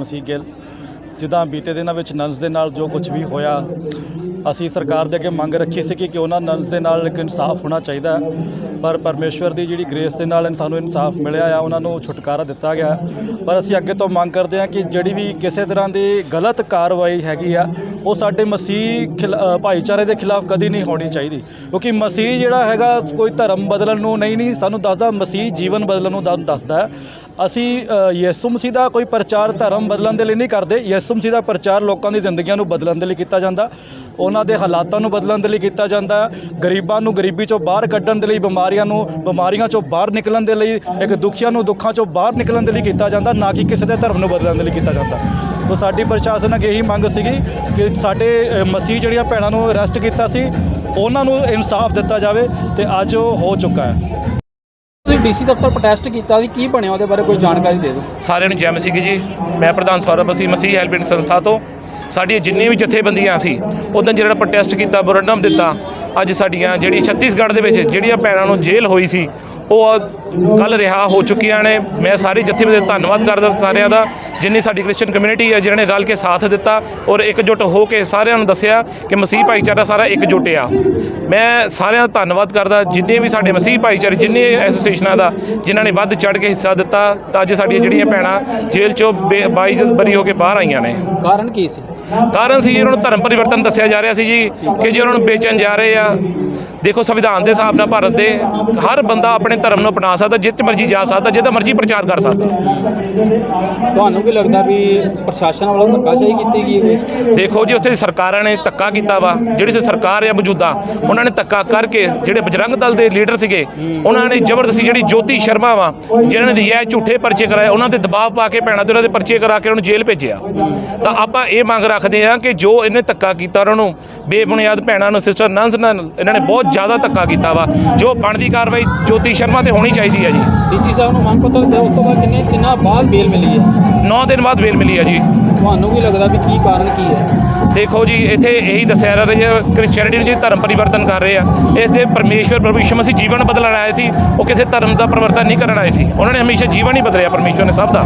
ਮਸੀਹ ਗਿੱਲ, ਜਿੱਦਾਂ ਬੀਤੇ ਦਿਨਾਂ ਵਿੱਚ ਨਨਸ ਦੇ ਨਾਲ ਜੋ ਕੁਝ ਵੀ ਹੋਇਆ, ਅਸੀਂ ਸਰਕਾਰ ਦੇ ਅੱਗੇ ਮੰਗ ਰੱਖੀ ਸੀ ਕਿ ਉਹਨਾਂ ਨਨਸ ਦੇ ਨਾਲ ਇੱਕ ਇਨਸਾਫ ਹੋਣਾ ਚਾਹੀਦਾ ਪਰ ਪਰਮੇਸ਼ਵਰ ਦੀ ਜਿਹੜੀ ਗ੍ਰੇਸ ਦੇ ਨਾਲ ਸਾਨੂੰ ਇਨਸਾਫ ਮਿਲਿਆ ਆ, ਉਹਨਾਂ ਨੂੰ ਛੁਟਕਾਰਾ ਦਿੱਤਾ ਗਿਆ ਪਰ ਅਸੀਂ ਅੱਗੇ ਤੋਂ ਮੰਗ ਕਰਦੇ ਹਾਂ ਕਿ ਜਿਹੜੀ ਵੀ ਕਿਸੇ ਤਰ੍ਹਾਂ ਦੀ ਗਲਤ ਕਾਰਵਾਈ ਹੈਗੀ ਆ, ਉਹ ਸਾਡੇ ਮਸੀਹ ਖਿਲਾ- ਭਾਈਚਾਰੇ ਦੇ ਖਿਲਾਫ ਕਦੀ ਨਹੀਂ ਹੋਣੀ ਚਾਹੀਦੀ। ਕਿਉਂਕਿ ਮਸੀਹ ਜਿਹੜਾ ਹੈਗਾ, ਕੋਈ ਧਰਮ ਬਦਲਣ ਨੂੰ ਨਹੀਂ ਨਹੀਂ, ਸਾਨੂੰ ਦੱਸਦਾ, ਮਸੀਹ ਜੀਵਨ ਬਦਲਣ ਨੂੰ ਦੱਸਦਾ ਅਸੀਂ ਅ, ਯਿਸੂ ਮਸੀਹ ਦਾ ਕੋਈ ਪ੍ਰਚਾਰ ਧਰਮ ਬਦਲਣ ਦੇ ਲਈ ਨਹੀਂ ਕਰਦੇ। ਯਿਸੂ ਮਸੀਹ ਦਾ ਪ੍ਰਚਾਰ ਲੋਕਾਂ ਦੀ ਜ਼ਿੰਦਗੀਆਂ ਨੂੰ ਬਦਲਣ ਦੇ ਲਈ ਕੀਤਾ ਜਾਂਦਾ। ਉਹਨਾਂ ਦੇ ਹਾਲਾਤਾਂ ਨੂੰ ਬਦਲਣ ਦੇ ਲਈ ਕੀਤਾ ਜਾਂਦਾ। ਗਰੀਬਾਂ ਨੂੰ ਗਰੀਬੀ ਚੋਂ ਬਾਹਰ ਕੱਢਣ ਦੇ ਲਈ ਬਿਮਾਰੀਆਂ ਨੂੰ ਬਿਮਾਰੀਆਂ ਚੋਂ ਬਾਹਰ ਨਿਕਲਣ ਦੇ ਲਈ ਇੱਕ ਦੁਖੀਆਂ ਨੂੰ ਦੁੱਖਾਂ ਚੋਂ ਬਾਹਰ ਨਿਕਲਣ ਦੇ ਲਈ ਕੀਤਾ ਜਾਂਦਾ ਨਾ ਕਿ ਕਿਸੇ ਦੇ ਧਰਮ ਨੂੰ ਬਦਲਣ ਦੇ ਲਈ ਕੀਤਾ ਜਾਂਦਾ। ਤੋ ਸਾਡੀ ਪ੍ਰਸ਼ਾਸਨ ਅੱਗੇ ਇਹੀ ਮੰਗ ਸੀਗੀ ਕਿ ਸਾਡੇ ਮਸੀਹ ਜਿਹੜੀਆਂ ਭੈਣਾਂ ਨੂੰ ਅਰੈਸਟ ਕੀਤਾ ਸੀ ਉਹਨਾਂ ਨੂੰ ਇਨਸਾਫ ਦਿੱਤਾ ਜਾਵੇ ਤੇ ਅੱਜ ਉਹ ਹੋ ਚੁੱਕਾ ਹੈ। ਤੁਸੀਂ ਡੀਸੀ ਦਫ਼ਤਰ ਪ੍ਰੋਟੈਸਟ ਕੀਤਾ ਸੀ ਕੀ ਬਣਿਆ ਉਹਦੇ ਬਾਰੇ ਕੋਈ ਜਾਣਕਾਰੀ ਦੇ ਦਿਓ। ਸਾਰਿਆਂ ਨੂੰ ਜੈ ਮਸੀਹ ਕੀ ਜੀ, ਮੈਂ ਪ੍ਰਧਾਨ ਸੌਰਵ ਮਸੀਹ ਮਸੀਹ ਹੈਲਪਿੰਗ ਸੰਸਥਾ ਤੋਂ। ਸਾਡੀਆਂ ਜਿੰਨੀਆਂ ਵੀ ਜਥੇਬੰਦੀਆਂ ਸੀ ਉਦੋਂ ਜਿਹੜਾ ਪ੍ਰੋਟੈਸਟ ਕੀਤਾ, ਬਰੰਡਮ ਦਿੱਤਾ, ਅੱਜ ਸਾਡੀਆਂ ਜਿਹੜੀ ਛੱਤੀਸਗੜ੍ਹ ਦੇ ਵਿੱਚ ਜਿਹੜੀਆਂ ਭੈਣਾਂ ਨੂੰ ਜੇਲ੍ਹ ਹੋਈ ਸੀ ਉਹ ਕੱਲ ਰਿਹਾ, ਹੋ ਚੁੱਕੀਆਂ ਨੇ। ਮੈਂ ਸਾਰੇ ਜਥੇਬੰਦੀ ਦਾ ਧੰਨਵਾਦ ਕਰਦਾ ਸਾਰਿਆਂ ਦਾ, ਜਿੰਨੀ ਸਾਡੀ ਕ੍ਰਿਸਚੀਅਨ ਕਮਿਊਨਿਟੀ ਹੈ ਜਿਨ੍ਹਾਂ ਨੇ ਰਲ ਕੇ ਸਾਥ ਦਿੱਤਾ ਔਰ ਇਕਜੁੱਟ ਹੋ ਕੇ ਸਾਰਿਆਂ ਨੂੰ ਦੱਸਿਆ ਕਿ ਮਸੀਹ ਭਾਈਚਾਰਾ ਸਾਰਾ ਇਕਜੁੱਟ ਆ। ਮੈਂ ਸਾਰਿਆਂ ਦਾ ਧੰਨਵਾਦ ਕਰਦਾ, ਜਿੰਨੇ ਵੀ ਸਾਡੇ ਮਸੀਹ ਭਾਈਚਾਰੇ, ਜਿੰਨੇ ਐਸੋਸੀਏਸ਼ਨਾਂ ਦਾ, ਜਿਨ੍ਹਾਂ ਨੇ ਵੱਧ ਚੜ ਕੇ ਹਿੱਸਾ ਦਿੱਤਾ, ਤਾਂ ਅੱਜ ਸਾਡੀਆਂ ਜਿਹੜੀਆਂ ਭੈਣਾਂ ਜੇਲ੍ਹ ਚੋਂ ਬੇ- ਬਾਈਜ਼ਤ ਬਰੀ ਹੋ ਕੇ ਬਾਹਰ ਆਈਆਂ ਨੇ। ਕਾਰਨ ਕੀ ਸੀ? ਕਾਰਨ ਸੀ ਜੀ ਉਹਨਾਂ ਨੂੰ ਧਰਮ ਪਰਿਵਰਤਨ ਦੱਸਿਆ ਜਾ ਰਿਹਾ ਸੀ ਜੀ ਕਿ ਜੇ ਉਹਨਾਂ ਨੂੰ ਵੇਚਣ ਜਾ ਰਹੇ ਆ। ਦੇਖੋ ਸੰਵਿਧਾਨ ਦੇ ਹਿਸਾਬ ਨਾਲ ਭਾਰਤ ਦੇ ਹਰ ਬੰਦਾ ਆਪਣੇ ਧਰਮ ਨੂੰ ਅਪਣਾ ਸਕਦਾ ਜਿੱਥੇ ਮਰਜ਼ੀ ਜਾ ਸਕਦਾ ਜਿੱਥੇ ਮਰਜ਼ੀ ਪ੍ਰਚਾਰ ਕਰ ਸਕਦਾ। ਤੁਹਾਨੂੰ ਕੀ ਲੱਗਦਾ ਵੀ ਪ੍ਰਸ਼ਾਸਨ ਵੱਲੋਂ ਧੱਕਾਸ਼ਾਹੀ ਕੀਤੀ ਗਈ ਹੈ? ਦੇਖੋ ਜੀ ਉੱਥੇ ਸਰਕਾਰਾਂ ਨੇ ਧੱਕਾ ਕੀਤਾ ਵਾ। ਜਿਹੜੀ ਤੇ ਸਰਕਾਰ ਆ ਮੌਜੂਦਾ ਉਹਨਾਂ ਨੇ ਧੱਕਾ ਕਰਕੇ ਜਿਹੜੇ ਬਜਰੰਗ ਦਲ ਦੇ ਲੀਡਰ ਸੀਗੇ ਉਹਨਾਂ ਨੇ ਜ਼ਬਰਦਸਤੀ ਜਿਹੜੀ ਜੋਤੀ ਸ਼ਰਮਾ ਵਾ ਜਿਨ੍ਹਾਂ ਨੇ ਰਿਆ ਝੂਠੇ ਪਰਚੇ ਕਰਾਏ ਉਹਨਾਂ ਤੇ ਦਬਾਅ ਪਾ ਕੇ ਭੈਣਾਂ ਤੇ ਉਹਨਾਂ ਦੇ ਪਰਚੇ ਕਰਾ ਕੇ ਉਹਨਾਂ ਜੇਲ੍ਹ ਭੇਜਿਆ। ਤਾਂ ਆਪਾਂ ਇਹ ਮੰਗ ਰੱਖਦੇ ਹਾਂ ਕਿ ਜੋ ਇਹਨੇ ਧੱਕਾ ਕੀਤਾ ਉਹਨਾਂ ਨੂੰ ਬੇਬੁਨਿਆਦ ਭੈਣਾਂ ਨੂੰ ਸਿਸਟਰ ਨੰਸ ਨਾਲ ਇਹਨਾਂ ਨੇ ਬਹੁਤ ਜ਼ਿਆਦਾ ਧੱਕਾ ਕੀਤਾ ਵਾ। ਜੋ ਬਣਦੀ ਕਾਰਵਾਈ ਜੋਤੀ ਸ਼ਰਮਾ ਤੇ ਹੋਣੀ ਚਾਹੀਦੀ ਹੈ ਜੀ। ਡੀਸੀ ਸਾਹਿਬ ਨੂੰ ਮੰਗ ਪੱਤਰ ਦਿੱਤਾ ਉਸ ਤੋਂ ਬਾਅਦ ਕਿੰਨੇ ਕਿੰਨਾ ਬਾਅਦ ਬੇਲ ਮਿਲੀ ਹੈ? 9 ਦਿਨ ਬਾਅਦ ਬੇਲ ਮਿਲੀ ਹੈ ਜੀ। ਤੁਹਾਨੂੰ ਕੀ ਲੱਗਦਾ ਵੀ ਕੀ ਕਾਰਨ ਕੀ ਹੈ? ਦੇਖੋ ਜੀ ਇੱਥੇ ਇਹੀ ਦੱਸਿਆ ਜਾ ਰਿਹਾ ਕ੍ਰਿਸਚੀਅਨਿਟੀ ਨੂੰ ਜੀ ਧਰਮ ਪਰਿਵਰਤਨ ਕਰ ਰਹੇ ਆ। ਇਸ ਦੇ ਪਰਮੇਸ਼ਵਰ ਪ੍ਰਭੂ ਯਿਸੂ ਮਸੀਹ ਜੀਵਨ ਬਦਲਣ ਆਏ ਸੀ ਉਹ ਕਿਸੇ ਧਰਮ ਦਾ ਪਰਿਵਰਤਨ ਨਹੀਂ ਕਰਨ ਆਏ ਸੀ। ਉਹਨਾਂ ਨੇ ਹਮੇਸ਼ਾ ਜੀਵਨ ਹੀ ਬਦਲਿਆ ਪਰਮੇਸ਼ਵਰ ਨੇ ਸਭ ਦਾ।